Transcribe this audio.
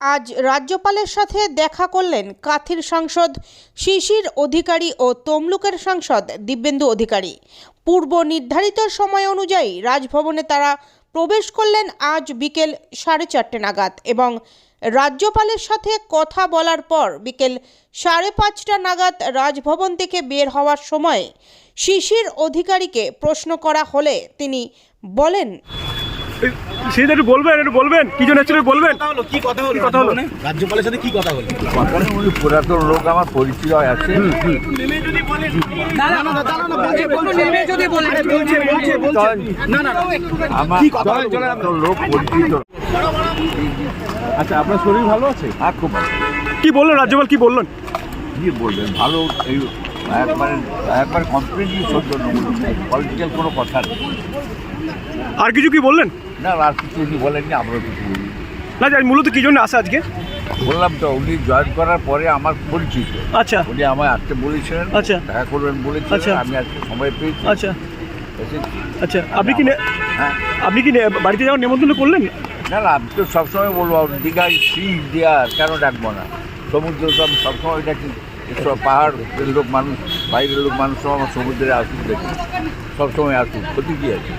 আজ রাজ্যপালের সাথে দেখা করলেন কাথির সাংসদ শিশির অধিকারী ও তমলুকের সাংসদ দিব্যেন্দু অধিকারী। পূর্ব নির্ধারিত সময় অনুযায়ী রাজভবনে তারা প্রবেশ করলেন আজ বিকেল সাড়ে চারটে নাগাদ এবং রাজ্যপালের সাথে কথা বলার পর বিকেল সাড়ে পাঁচটা নাগাদ রাজভবন থেকে বের হওয়ার সময় শিশির অধিকারীকে প্রশ্ন করা হলে তিনি বলেন সেটা একটু বলবেন একটু বলবেন কি জন্য ছিল বলবেন। কথা হলো? কি কথা হলো? কথা হলো? রাজ্যপালের সাথে কি কথা হলো উনি পুরাতন লোক আমার পরিচয় আছে। লোক পরিচিত আচ্ছা আপনার শরীর ভালো আছে? হ্যাঁ খুব কি বললেন রাজ্যপাল কি বললেন? কি বলবেন? ভালো এই একবারে একবার কমপ্লিটলি সত্য পলিটিক্যাল কোনো কথা নেই। আর কিছু কি বললেন? না আর কিছু উনি বলেননি আমরাও কিছু বলিনি। না জানি মূলত কি জন্য আসা আজকে? বললাম তো উনি জয়েন করার পরে আমার পরিচিত। আচ্ছা। উনি আমায় আসতে বলেছিলেন আচ্ছা। দেখা করবেন আচ্ছা। বলেছিলেন আমি আজকে সময় পেয়েছি। আচ্ছা। আচ্ছা আপনি কি হ্যাঁ। আপনি কি বাড়িতে যাওয়ার নেমন্তন্ন করলেন? না না আমি তো সবসময় বলব দীঘায় সি কেন ডাকবো না? সমুদ্র তো আমি সবসময় ডাকি সব পাহাড়ের লোক মানুষ বাইরের লোক মানুষ সব আমার সমুদ্রে আসুন দেখি। সবসময় আসুন ক্ষতি কী আছে?